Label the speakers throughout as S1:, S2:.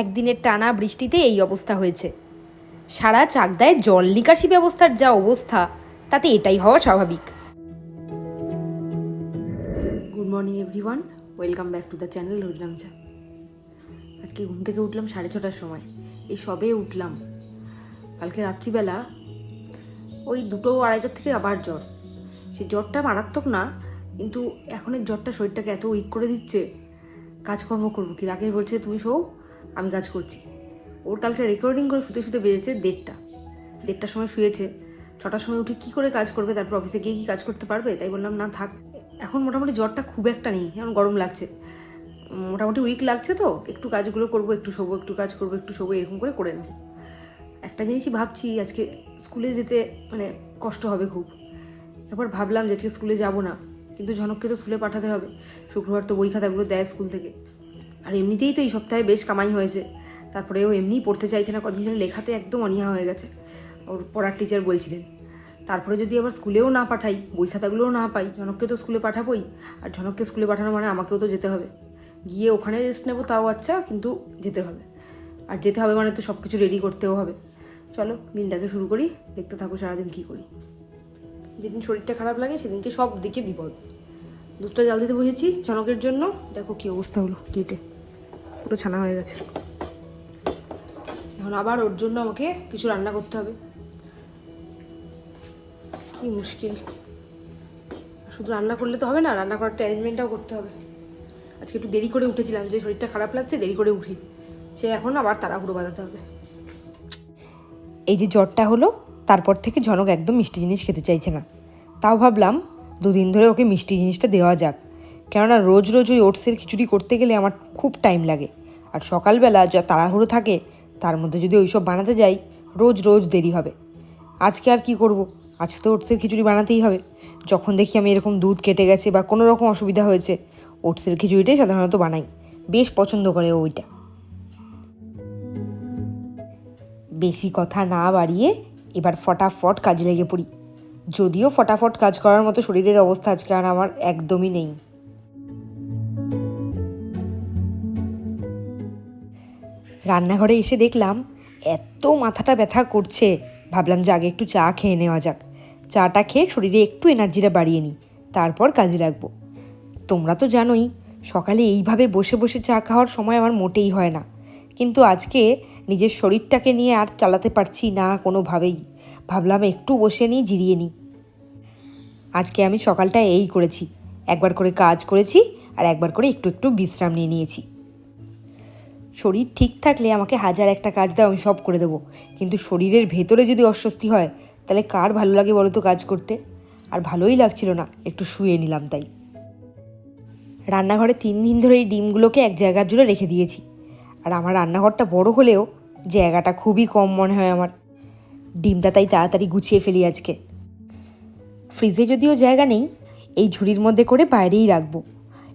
S1: একদিনের টানা বৃষ্টিতে এই অবস্থা হয়েছে। সারা চাকদায় জল নিকাশি ব্যবস্থার যা অবস্থা, তাতে এটাই হওয়া স্বাভাবিক। Good morning everyone welcome back to the channel রোজলাম চা আজকে ঘুম থেকে উঠলাম সাড়ে ছটার সময়। এই সবে উঠলাম। কালকে রাত্রিবেলা ওই দুটো আড়াইটার থেকে আবার জ্বর। সেই জ্বরটা মারাত্মক না, কিন্তু এখনের জ্বরটা শরীরটাকে এত উইক করে দিচ্ছে। কাজকর্ম করব, কি রাকেশ বলছে, তুমি শো আমি কাজ করছি। ওর কালকে রেকর্ডিং করে শুতে শুতে বেজেছে দেড়টা। দেড়টার সময় শুয়েছে। ছটার সময় উঠে কী করে কাজ করবে? তারপর অফিসে গিয়ে কি কাজ করতে পারবে? তাই বললাম, না, থাক। এখন মোটামুটি জ্বরটা খুব একটা নেই, এখন গরম লাগছে। মোটামুটি উইক লাগছে তো। একটু কাজগুলো করব, একটু শোবো, একটু কাজ করব, একটু শোবো, এরকম করে করে নেব। একটা জিনিসই ভাবছি, আজকে স্কুলে যেতে মানে কষ্ট হবে খুব। এবার ভাবলাম যে আজকে স্কুলে যাব না, কিন্তু ঝনককে তো স্কুলে পাঠাতে হবে। শুক্রবার তো বই খাতাগুলো দেয় স্কুল থেকে। আর এমনিতেই তো এই সপ্তাহে বেশ কামাই হয়েছে। তারপরে ও এমনিই পড়তে চাইছে না, কদিন ধরে লেখাতে একদম অনীহা হয়ে গেছে। ওর পড়ার টিচার বলছিলেন, তারপরে যদি আবার স্কুলেও না পাঠাই, বই খাতাগুলোও না পাই ঝনককে তো স্কুলে পাঠাবোই, আর ঝনককে স্কুলে পাঠানো মানে আমাকেও তো যেতে হবে। গিয়ে ওখানে রেস্ট নেব তাও আচ্ছা কিন্তু যেতে হবে। আর যেতে হবে মানে তো সব কিছু রেডি করতেও হবে। চলো, দিনটাকে শুরু করি, দেখতে থাকো সারাদিন কী করি। যেদিন শরীরটা খারাপ লাগে, সেদিনকে সব দিকে বিপদ। দুধটা জাল দিতে বসেছি, জনকের জন্য। দেখো কী অবস্থা হলো, কেটে। পুরো ছানা হয়ে গেছে। এখন আবার ওর জন্য আমাকে কিছু রান্না করতে হবে। কি মুশকিল। শুধু রান্না করলে তো হবে না রান্না করার অ্যারেঞ্জমেন্টটাও করতে হবে। আজকে একটু দেরি করে উঠেছিলাম যে শরীরটা খারাপ লাগছে দেরি করে উঠি। সে এখন আবার তাড়াহুড়ো বাজাতে হবে। এই যে জ্বরটা হলো তারপর থেকে ঝনক একদম মিষ্টি জিনিস খেতে চাইছে না। তাও ভাবলাম দুদিন ধরে ওকে মিষ্টি জিনিসটা দেওয়া যাক। কেননা রোজ রোজ ওই ওটসের খিচুড়ি করতে গেলে আমার খুব টাইম লাগে। আর সকালবেলা যা তাড়াহুড়ো থাকে, তার মধ্যে যদি ওইসব বানাতে যাই, রোজ রোজ দেরি হবে। আজকে আর কি করব? আজকে তো ওটসের খিচুড়ি বানাতেই হবে। যখন দেখি আমি এরকম দুধ কেটে গেছে বা কোনো রকম অসুবিধা হয়েছে, ওটসের খিচুড়িটাই সাধারণত বানাই। বেশ পছন্দ করে ওইটা। বেশি কথা না বাড়িয়ে এবার ফটাফট কাজে লেগে পড়ি। যদিও ফটাফট কাজ করার মতো শরীরের অবস্থা আজকে আর আমার একদমই নেই। রান্নাঘরে এসে দেখলাম এত মাথাটা ব্যথা করছে। ভাবলাম যে আগে একটু চা খেয়ে নেওয়া যাক। চাটা খেয়ে শরীরে একটু এনার্জিটা বাড়িয়ে নিই, তারপর কাজে লাগবো। তোমরা তো জানোই, সকালে এইভাবে বসে বসে চা খাওয়ার সময় আমার মোটেই হয় না। কিন্তু আজকে নিজের শরীরটাকে নিয়ে আর চালাতে পারছি না কোনোভাবেই। ভাবলাম একটু বসে নিই, জিরিয়ে নিই। আজকে আমি সকালটা এই করেছি। একবার করে কাজ করেছি আর একবার করে একটু একটু বিশ্রাম নিয়ে নিয়েছি। শরীর ঠিক থাকলে আমাকে হাজার একটা কাজ দাও, আমি সব করে দেবো। কিন্তু শরীরের ভেতরে যদি অস্বস্তি হয়, তাহলে কার ভালো লাগে বলো তো কাজ করতে? আর ভালোই লাগছিল না, একটু শুয়ে নিলাম তাই। রান্নাঘরে তিন দিন ধরে এই ডিমগুলোকে এক জায়গা জুড়ে রেখে দিয়েছি। আর আমার রান্নাঘরটা বড় হলেও জায়গাটা খুবই কম মনে হয় আমার। ডিমটা তাই তাড়াতাড়ি গুছিয়ে ফেলি আজকে। ফ্রিজে যদিও জায়গা নেই, এই ঝুড়ির মধ্যে করে বাইরেই রাখব।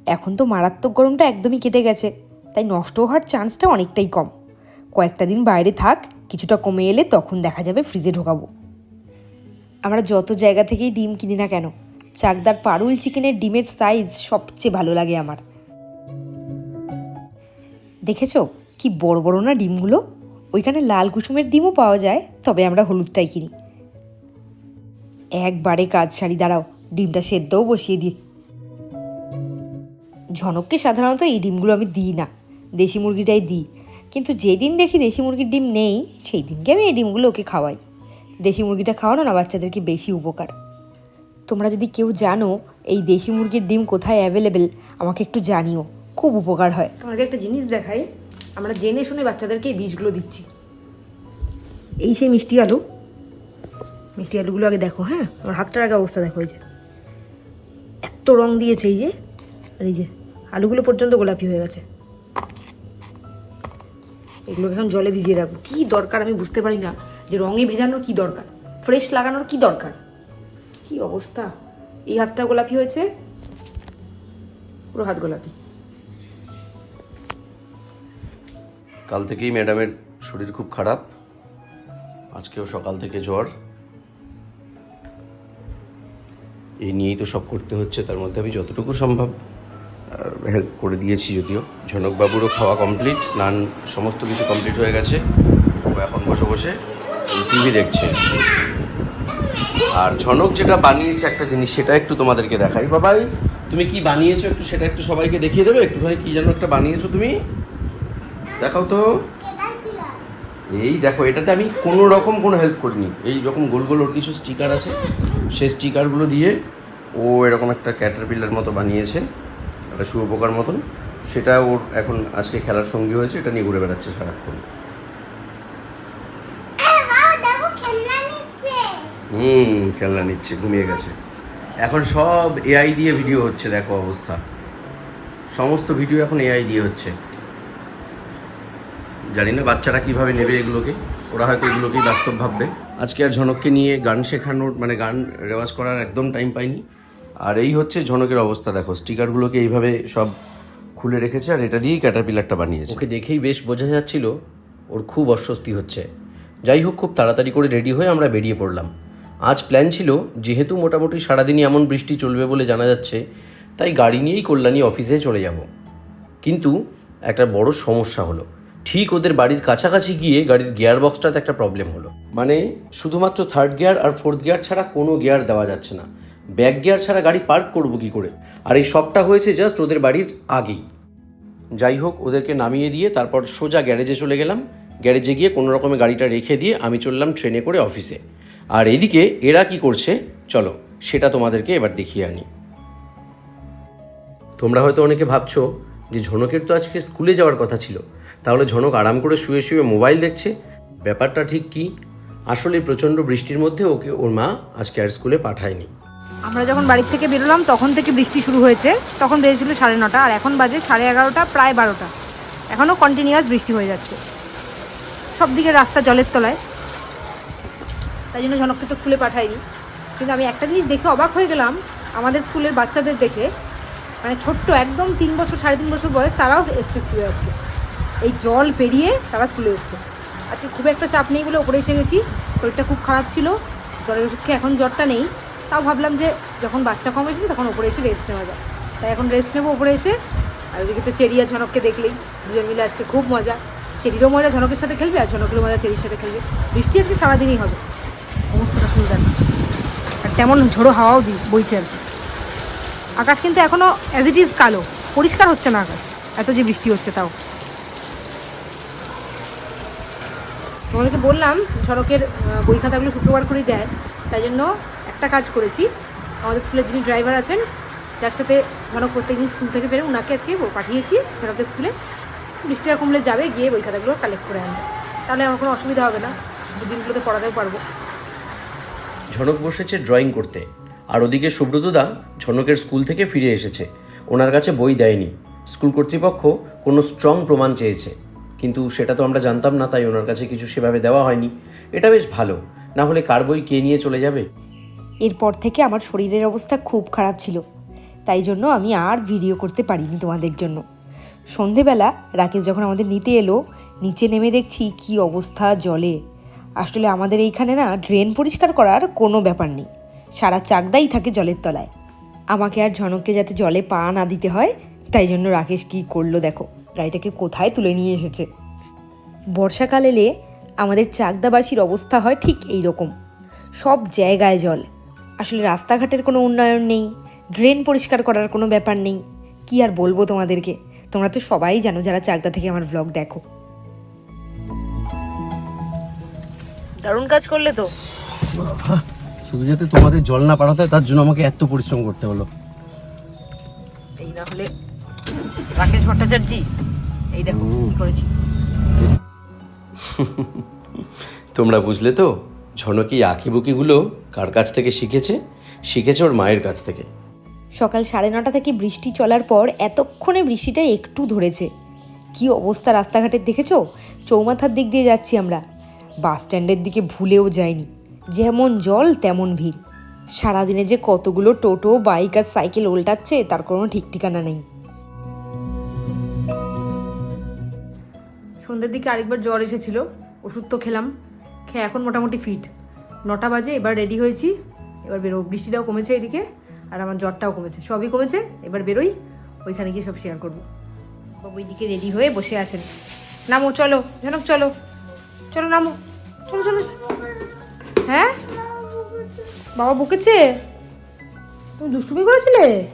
S1: এখন তো মারাত্মক গরমটা একদমই কেটে গেছে। তাই নষ্ট হওয়ার চান্সটা অনেকটাই কম। কয়েকটা দিন বাইরে থাক, কিছুটা কমে এলে তখন দেখা যাবে ফ্রিজে ঢোকাবো। আমরা যত জায়গা থেকেই ডিম কিনি না কেন, চাকদার পারুল চিকেনের ডিমের সাইজ সবচেয়ে ভালো লাগে আমার। দেখেছ কি বড় বড় না ডিমগুলো? ওইখানে লাল কুসুমের ডিমও পাওয়া যায়, তবে আমরা হলুদটাই কিনি। একবারে কাজ সারি, দাঁড়াও, ডিমটা সেদ্ধও বসিয়ে দিই। ঝনককে সাধারণত এই ডিমগুলো আমি দিই না। দেশি মুরগিটাই দিই। কিন্তু যেদিন দেখি দেশি মুরগির ডিম নেই সেই দিনকে আমি এই ডিমগুলো ওকে খাওয়াই। দেশি মুরগিটা খাওয়ানো না বাচ্চাদেরকে বেশি উপকার? তোমরা যদি কেউ জানো এই দেশি মুরগির ডিম কোথায় অ্যাভেলেবেল আমাকে একটু জানিও। খুব উপকার হয়। তোমাকে একটা জিনিস দেখাই। আমরা জেনে শুনে বাচ্চাদেরকে এই বীজগুলো দিচ্ছি। এই সেই মিষ্টি আলু। মিষ্টি আলুগুলো আগে দেখো হ্যাঁ? আমার হাতটার আগে অবস্থা দেখো, এই যে। এত রং দিয়েছে, এই যে। আর এই যে, আলুগুলো পর্যন্ত গোলাপি হয়ে গেছে। এগুলোকে এখন জলে ভিজিয়ে রাখব। কী দরকার আমি বুঝতে পারি না যে রঙে ভেজানোর কী দরকার ফ্রেশ লাগানোর কি দরকার? কি অবস্থা? এই হাতটা গোলাপি হয়েছে? পুরো হাত গোলাপি।
S2: কাল থেকেই ম্যাডামের শরীর খুব খারাপ। আজকেও সকাল থেকে জ্বর। এই নিয়েই তো সব করতে হচ্ছে, তার মধ্যে আমি যতটুকু সম্ভব হেল্প করে দিয়েছি যদিও। ঝনকবাবুরও খাওয়া কমপ্লিট স্নান সমস্ত কিছু কমপ্লিট হয়ে গেছে। এখন বসে বসে টিভি দেখছে। আর ঝনক যেটা বানিয়েছে একটা জিনিস, সেটা একটু তোমাদেরকে দেখাই। বাবাই, তুমি কি বানিয়েছো একটু, সেটা একটু সবাইকে দেখিয়ে দেবে? একটু ভাই কি যেন একটা বানিয়েছো তুমি? দেখাও তো। এই দেখো, এটাতে আমি কোনো রকম কোনো হেল্প করিনি। এই রকম গোল গোল ওর কিছু স্টিকার আছে। সেই স্টিকারগুলো দিয়ে ও এরকম একটা ক্যাটারপিলার মতো বানিয়েছে। একটা শুয়োপোকার মতন। সেটা ওর এখন আজকে খেলার সঙ্গী হয়েছে এটা নিয়ে ঘুরে বেড়াচ্ছে সারাক্ষণ। হুম খেলনা নিচ্ছে ঘুমিয়ে গেছে। এখন সব এআই দিয়ে ভিডিও হচ্ছে দেখো অবস্থা। সমস্ত ভিডিও এখন এআই দিয়ে হচ্ছে। জানি না বাচ্চারা কীভাবে নেবে এগুলোকে। ওরা হয়তো এগুলোকেই বাস্তব ভাববে। আজকে আর ঝনককে নিয়ে গান শেখানোর মানে গান রেওয়াজ করার একদম টাইম পাইনি আর এই হচ্ছে ঝনকের অবস্থা, দেখো, স্টিকারগুলোকে এইভাবে সব খুলে রেখেছে আর এটা দিয়েই ক্যাটারপিলারটা বানিয়েছে। ওকে দেখেই বেশ বোঝা যাচ্ছিল ওর খুব অস্বস্তি হচ্ছে। যাই হোক, খুব তাড়াতাড়ি করে রেডি হয়ে আমরা বেরিয়ে পড়লাম। আজ প্ল্যান ছিল, যেহেতু মোটামুটি সারাদিনই এমন বৃষ্টি চলবে বলে জানা যাচ্ছে, তাই গাড়ি নিয়েই কল্যাণী অফিসে চলে যাব। কিন্তু একটা বড় সমস্যা হলো। ঠিক ওদের বাড়ির কাছাকাছি গিয়ে গাড়ির গিয়ার বক্সটাতে একটা প্রবলেম হলো। মানে শুধুমাত্র থার্ড গিয়ার আর ফোর্থ গিয়ার ছাড়া কোনো গিয়ার দেওয়া যাচ্ছে না। ব্যাক গিয়ার ছাড়া গাড়ি পার্ক করব কী করে? আর এই সবটা হয়েছে জাস্ট ওদের বাড়ির আগেই। যাই হোক, ওদেরকে নামিয়ে দিয়ে তারপর সোজা গ্যারেজে চলে গেলাম। গ্যারেজে গিয়ে কোনো রকমে গাড়িটা রেখে দিয়ে আমি চললাম ট্রেনে করে অফিসে। আর এদিকে এরা কি করছে? চলো, সেটা তোমাদেরকে এবার দেখিয়ে আনি। তোমরা হয়তো অনেকে ভাবছ যে ঝনকের তো আজকে স্কুলে যাওয়ার কথা ছিল। তাহলে ঝনক আরাম করে শুয়ে শুয়ে মোবাইল দেখছে। ব্যাপারটা ঠিক কি? আসলে প্রচণ্ড বৃষ্টির মধ্যে ওকে ওর মা আজকে আর স্কুলে পাঠায়নি।
S1: আমরা যখন বাড়ির থেকে বেরোলাম, তখন থেকে বৃষ্টি শুরু হয়েছে। তখন বেজেছিল সাড়ে নটা, আর এখন বাজে সাড়ে এগারোটা, প্রায় বারোটা। এখনও কন্টিনিউয়াস বৃষ্টি হয়ে যাচ্ছে। সব দিকে রাস্তা জলের তলায়। তাই জন্য ঝনককে তো স্কুলে পাঠাইনি। কিন্তু আমি একটা জিনিস দেখে অবাক হয়ে গেলাম, আমাদের স্কুলের বাচ্চাদের দেখে। মানে ছোট্ট, একদম তিন বছর, সাড়ে তিন বছর বয়স, তারাও এসছে স্কুলে আজকে। এই জল পেরিয়ে তারা স্কুলে এসছে। আজকে খুব একটা চাপ নেই বলে ওপরে এসে গেছি। শরীরটা খুব খারাপ ছিল। জলের ওষুধ খেয়ে এখন জ্বরটা নেই। তাও ভাবলাম যে যখন বাচ্চা কম এসেছে তখন ওপরে এসে রেস্ট নেওয়া যায় তাই এখন রেস্ট নেব ওপরে এসে। আর ওদিকে তো চেরি আর ঝনককে দেখলেই। দুজন মিলে আজকে খুব মজা। চেরিরও মজা, ঝনকের সাথে খেলবে আর ঝনকেরও মজা, চেরির সাথে খেলবে। বৃষ্টি আজকে সারাদিনই হবে। অবস্থাটা শুরু দেখ। আর তেমন ঝোড়ো হাওয়াও দিই বইছে আর। আকাশ কিন্তু এখনও অ্যাজ ইট ইজ কালো। পরিষ্কার হচ্ছে না আকাশ। এত যে বৃষ্টি হচ্ছে তাও। তোমাদেরকে বললাম ঝড়কের বই খাতাগুলো শুক্রবার করেই দেয়। তাই জন্য একটা কাজ করেছি। আমাদের স্কুলের যিনি ড্রাইভার আছেন, যার সাথে ঝড়ক প্রত্যেকদিন স্কুল থেকে বেরো ওনাকে আজকে পাঠিয়েছি ঝড়কের স্কুলে। বৃষ্টি আর কমলে যাবে, গিয়ে বই খাতাগুলো কালেক্ট করে আনবে। তাহলে আমার কোনো অসুবিধা হবে না দুদিনগুলোতে পড়াতেও পারব।
S2: ঝনক বসেছে ড্রয়িং করতে। আর ওদিকে সুব্রতদা ঝনকের স্কুল থেকে ফিরে এসেছে। ওনার কাছে বই দেয়নি। স্কুল কর্তৃপক্ষ কোনো স্ট্রং প্রমাণ চেয়েছে। কিন্তু সেটা তো আমরা জানতাম না, তাই ওনার কাছে কিছু সেভাবে দেওয়া হয়নি। এটা বেশ ভালো। না হলে কার বই কে নিয়ে চলে যাবে?
S1: এরপর থেকে আমার শরীরের অবস্থা খুব খারাপ ছিল। তাই জন্য আমি আর ভিডিও করতে পারিনি তোমাদের জন্য। সন্ধেবেলা রাকেশ যখন আমাদের নিতে এলো, নিচে নেমে দেখছি কি অবস্থা জলে। আসলে আমাদের এইখানে না ড্রেন পরিষ্কার করার কোনো ব্যাপার নেই। সারা চাকদাই থাকে জলের তলায়। আমাকে আর ঝনককে যাতে জলে পা না দিতে হয়, তাই জন্য রাকেশ কি করল দেখো, গাড়িটাকে কোথায় তুলে নিয়ে এসেছে। বর্ষাকাল এলে আমাদের চাকদাবাসীর অবস্থা হয় ঠিক এই রকম সব জায়গায় জল। আসলে রাস্তাঘাটের কোনো উন্নয়ন নেই ড্রেন পরিষ্কার করার কোনো ব্যাপার নেই। কি আর বলব তোমাদেরকে? তোমরা তো সবাই জানো যারা চাকদা থেকে আমার ব্লগ দেখো। দারুণ কাজ করলে তো।
S2: শুধু যাতে তোমাদের জল না পাঠাতে হয় তার জন্য আমাকে এত পরিশ্রম করতে হলো।
S1: এই না হলে রাকেশ ভট্টাচার্য এই দেখো কি করেছি।
S2: তোমরা বুঝলে তো? ঝনকি আঁকিবুকিগুলো কার কাছ থেকে শিখেছে? শিখেছে ওর মায়ের কাছ থেকে।
S1: সকাল সাড়ে নটা থেকে বৃষ্টি চলার পর এতক্ষণে বৃষ্টিটা একটু ধরেছে। কি অবস্থা রাস্তাঘাটের দেখেছ? চৌমাথার দিক দিয়ে যাচ্ছি আমরা। বাস স্ট্যান্ডের দিকে ভুলেও যায়নি যেমন জল, তেমন ভিড়। সারাদিনে যে কতগুলো টোটো, বাইক আর সাইকেল উল্টাচ্ছে, তার কোনো ঠিক ঠিকানা নেই। সন্ধ্যের দিকে আরেকবার জ্বর এসেছিল। ওষুধ তো খেলাম। খেয়ে এখন মোটামুটি ফিট নটা বাজে, এবার রেডি হয়েছি। এবার বেরো বৃষ্টিটাও কমেছে এদিকে, আর আমার জ্বরটাও কমেছে। সবই কমেছে, এবার বেরোই, ওইখানে গিয়ে সব শেয়ার করব। বাবু ওইদিকে রেডি হয়ে বসে আছেন। নামো, চলো জনক চলো। চলো, নামো। চলো চলো। হ্যাঁ? বাবা বকেছে? তুমি দুষ্টুমি করেছিলে?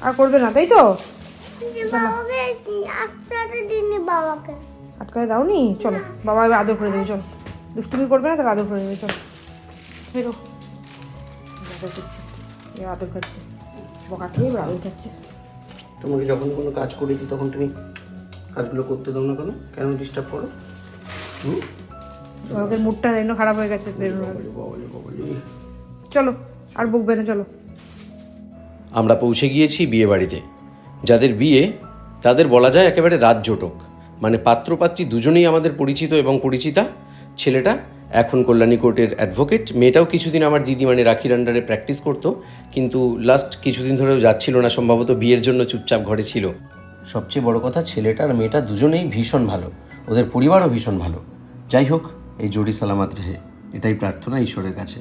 S1: আর করবে না, তাই তো?
S3: বাবাকে বাবাকে।
S1: আটকাতে দাওনি? চলো বাবা এবার আদর করে দেবে চলো। দুষ্টুমি করবে না তাহলে আদর করে দেবে চলো। বেরো। আদর করছে এবার আদর খাচ্ছে বকা খেয়ে এবার আদর খাচ্ছে
S2: তোমাকে যখন কোনো কাজ করেছি তখন তুমি কাজগুলো করতে দাও না কেন? কেন ডিস্টার্ব করো? হুম?
S1: ওদের মুডটা যেন খারাপ হয়ে গেছে। চলো আর বকবে না চলো।
S2: আমরা পৌঁছে গিয়েছি বিয়ে বাড়িতে যাদের বিয়ে তাদের বলা যায় একেবারে রাত জোটক। মানে পাত্রপাত্রী দুজনেই আমাদের পরিচিত এবং পরিচিতা। ছেলেটা এখন কল্যাণী কোর্টের অ্যাডভোকেট। মেয়েটাও কিছুদিন আমার দিদি মানে রাখির আন্ডারে প্র্যাকটিস করতো। কিন্তু লাস্ট কিছুদিন ধরেও যাচ্ছিল না, সম্ভবত বিয়ের জন্য চুপচাপ ঘরে ছিল। সবচেয়ে বড় কথা, ছেলেটা আর মেয়েটা দুজনেই ভীষণ ভালো। ওদের পরিবারও ভীষণ ভালো। যাই হোক, এই জোড়ি সালামাত রেহে এটাই প্রার্থনা ঈশ্বরের কাছে।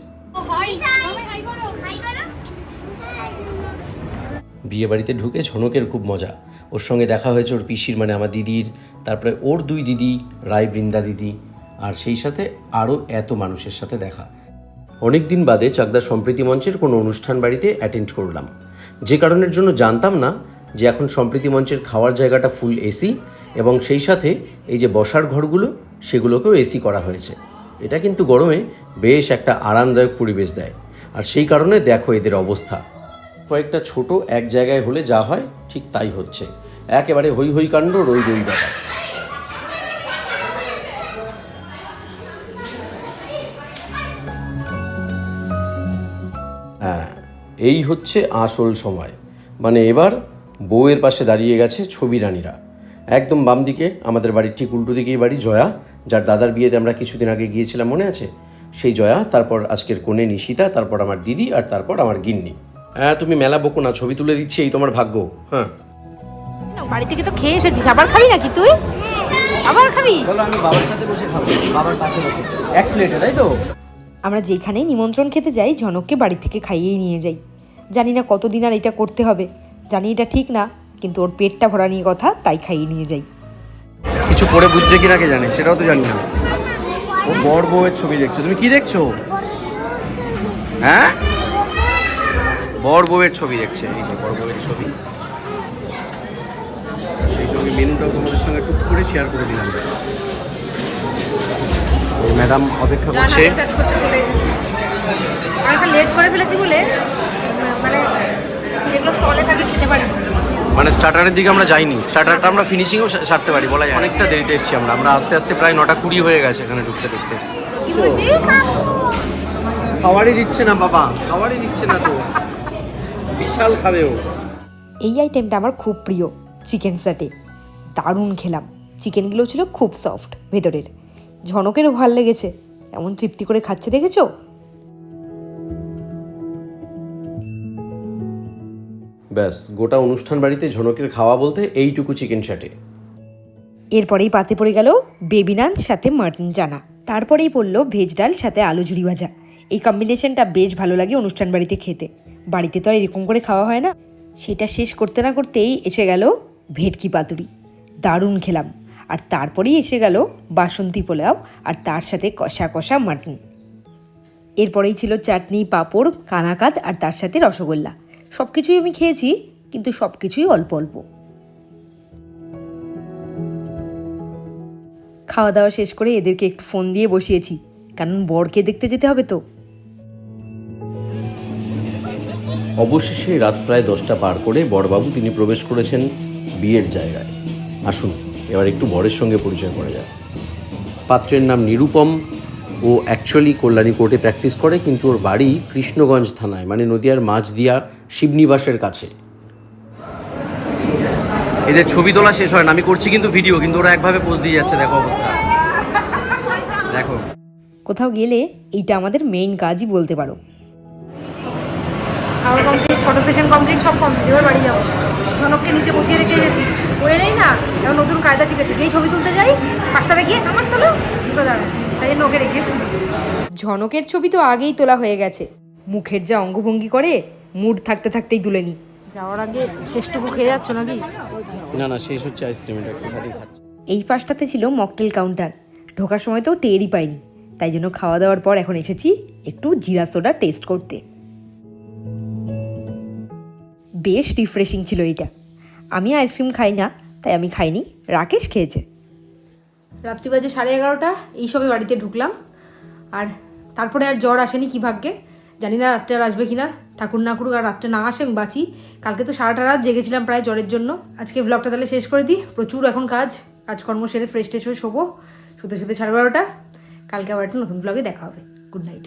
S2: বিয়ে বাড়িতে ঢুকে ঝনকের খুব মজা। ওর সঙ্গে দেখা হয়েছে ওর পিসির মানে আমার দিদির তারপরে ওর দুই দিদি, রায় বৃন্দা দিদি আর সেই সাথে আরও এত মানুষের সাথে দেখা। অনেক দিন বাদে চাকদা সম্প্রীতি মঞ্চের কোনো অনুষ্ঠান বাড়িতে অ্যাটেন্ড করলাম। যে কারণের জন্য জানতাম না যে এখন সম্প্রীতি মঞ্চের খাওয়ার জায়গাটা ফুল এসি এবং সেই সাথে এই যে বসার ঘরগুলো, সেগুলোকেও এসি করা হয়েছে। এটা কিন্তু গরমে বেশ একটা আরামদায়ক পরিবেশ দেয়। আর সেই কারণে দেখো এদের অবস্থা। কয়েকটা ছোট এক জায়গায় হলে যা হয় ঠিক তাই হচ্ছে। একেবারে হই হই কাণ্ড রই রই ব্যাপার এই হচ্ছে আসল সময়। মানে এবার বউয়ের পাশে দাঁড়িয়ে গেছে ছবি রানীরা। একদম বাম দিকে আমাদের বাড়ির ঠিক উল্টো দিকেই বাড়ি জয়া যার দাদার বিয়েতে আমরা কিছুদিন আগে গিয়েছিলাম মনে আছে? সেই জয়া তারপর আজকের কোণে নিশিতা তারপর আমার দিদি আর তারপর আমার গিন্নি। হ্যাঁ তুমি মেলা বকো না ছবি তুলে দিচ্ছি এই তোমার ভাগ্য। হ্যাঁ।
S1: বাড়ি থেকে তো খেয়ে এসেছিস আবার খাবি নাকি তুই? আবার খাবি?
S2: বলো আমি বাবার সাথে বসে খাব বাবার পাশে বসে। এক প্লেটে তাই তো?
S1: আমরা যেখানেই নিমন্ত্রণ খেতে যাই জনককে বাড়ি থেকে খাইয়েই নিয়ে যাই। জানি না কতদিন আর এটা করতে হবে। জানি এটা ঠিক না কিন্তু ওর পেটটা ভরা নিয়ে কথা তাই খাইয়ে নিয়ে যাই।
S2: কিছু পরে বুঝছে কিনা কে জানে সেটাও তো জানি না। ও বর বউয়ের ছবি দেখছ। তুমি কি দেখছ? হ্যাঁ? বর বউয়ের ছবি দেখছে। এই যে বর বউয়ের ছবি। সেই সঙ্গে মেনুটাও তোমাদের সঙ্গে টুক করে শেয়ার করে দিলাম। ম্যাডাম অপেক্ষা করছে।
S1: আমি লেট করে ফেলেছি বলে। যেগুলো স্টলে থাকে খেতে পারি
S2: মানে স্টার্টারের দিকে আমরা যাইনি। স্টার্টারটা আমরা ফিনিশিংও সারতে পারি বলা যায় অনেকটা দেরিতে এসেছি আমরা। আমরা আস্তে আস্তে প্রায় নটা কুড়ি হয়ে গেছে এখানে ঢুকতে ঢুকতে। খাবারই দিচ্ছে না বাবা। খাবারই দিচ্ছে না তো। বিশাল খাবে ও।
S1: এই আইটেমটা আমার খুব প্রিয় চিকেন স্যাটে দারুণ খেলাম। চিকেনগুলো ছিল খুব সফট ভেতরের। ঝনকেরও ভালো লেগেছে। এমন তৃপ্তি করে খাচ্ছে দেখেছ?
S2: ব্যাস, গোটা অনুষ্ঠান বাড়িতে ঝনকের খাওয়া বলতে এইটুকু চিকেন চাটে
S1: এরপরেই পাতে পড়ে গেল বেবি নান, সাথে মাটন জানা তারপরেই পড়ল ভেজ ডাল, সাথে আলু ঝুড়ি ভাজা। এই কম্বিনেশনটা বেশ ভালো লাগে অনুষ্ঠান বাড়িতে খেতে। বাড়িতে তো আর এরকম করে খাওয়া হয় না। সেটা শেষ করতে না করতেই এসে গেল ভেটকি পাতুরি। দারুণ খেলাম। আর তারপরেই এসে গেল বাসন্তী পোলাও, আর তার সাথে কষা কষা মাটন। এরপরেই ছিল চাটনি, পাঁপড়, কানাকাদ, আর তার সাথে রসগোল্লা। সব কিছুই আমি খেয়েছি, কিন্তু সব কিছুই অল্প অল্প। খাওয়া দাওয়া শেষ করে এদেরকে একটু ফোন দিয়ে বসিয়েছি, কারণ বরকে দেখতে যেতে হবে তো।
S2: অবশেষে রাত প্রায় দশটা পার করে বড়বাবু তিনি প্রবেশ করেছেন বিয়ের জায়গায়। আসুন, এবার একটু বরের সঙ্গে পরিচয় করা যাক। পাত্রের নাম নিরুপম, ও অ্যাকচুয়ালি কল্যাণী কোর্টে প্র্যাকটিস করে, কিন্তু ওর বাড়ি কৃষ্ণগঞ্জ থানায় মানে নদিয়ার মাঝদিয়া শিবনিবাসের কাছে। এদের ছবি তোলা শেষ হয় না আমি করছি কিন্তু ভিডিও কিন্তু ওরা একভাবে পোজ দিয়ে যাচ্ছে দেখো অবস্থা। দেখো।
S1: কোথাও গেলে এইটা আমাদের মেইন কাজই বলতে পারো। খাওয়া কমপ্লিট ফটো সেশন কমপ্লিট সব কমপ্লিট এবার বাড়ি যাব। ঝনককে নিচে বসিয়ে রেখে গেছি। ও এলেই না এখন নতুন কায়দা শিখেছে। যেই ছবি তুলতে যাই পাঁচটাতে গিয়ে আমার তোলো তাই জন্য ওকে রেখে ঝনকের ছবি তো আগেই তোলা হয়ে গেছে। মুখের যা অঙ্গভঙ্গি করে মুড থাকতে থাকতেই তুলে নি।
S3: যাওয়ার আগে শেষটুকু খেয়ে যাচ্ছ নাকি?
S2: না না শেষ হচ্ছে আইসক্রিম এটা খাচ্ছি।
S3: এই পাশটাতে ছিল মকটেল কাউন্টার ঢোকার সময় তো টেরই পাইনি। তাই জন্য খাওয়া দাওয়ার পর এখন এসেছি একটু জিরা সোডা টেস্ট করতে। বেশ রিফ্রেশিং ছিল এইটা। আমি আইসক্রিম খাই না তাই আমি খাইনি। রাকেশ খেয়েছে। রাত্রি বাজে সাড়ে এগারোটা এই সবে বাড়িতে ঢুকলাম। আর তারপরে আর জ্বর আসেনি কি ভাগ্যে? জানি না রাত্রে আর আসবে কি না ঠাকুর না করুক আর রাত্রে না আসে, আমি বাঁচি। কালকে তো সারাটা রাত জেগেছিলাম প্রায় জ্বরের জন্য। আজকে ব্লগটা তাহলে শেষ করে দিই। প্রচুর এখন কাজ, কাজকর্ম সেরে ফ্রেশ ট্রেশ হয়ে শোবো। শুতে শুতে সাড়ে বারোটা। কালকে আবার একটা নতুন ব্লগে দেখা হবে। Good night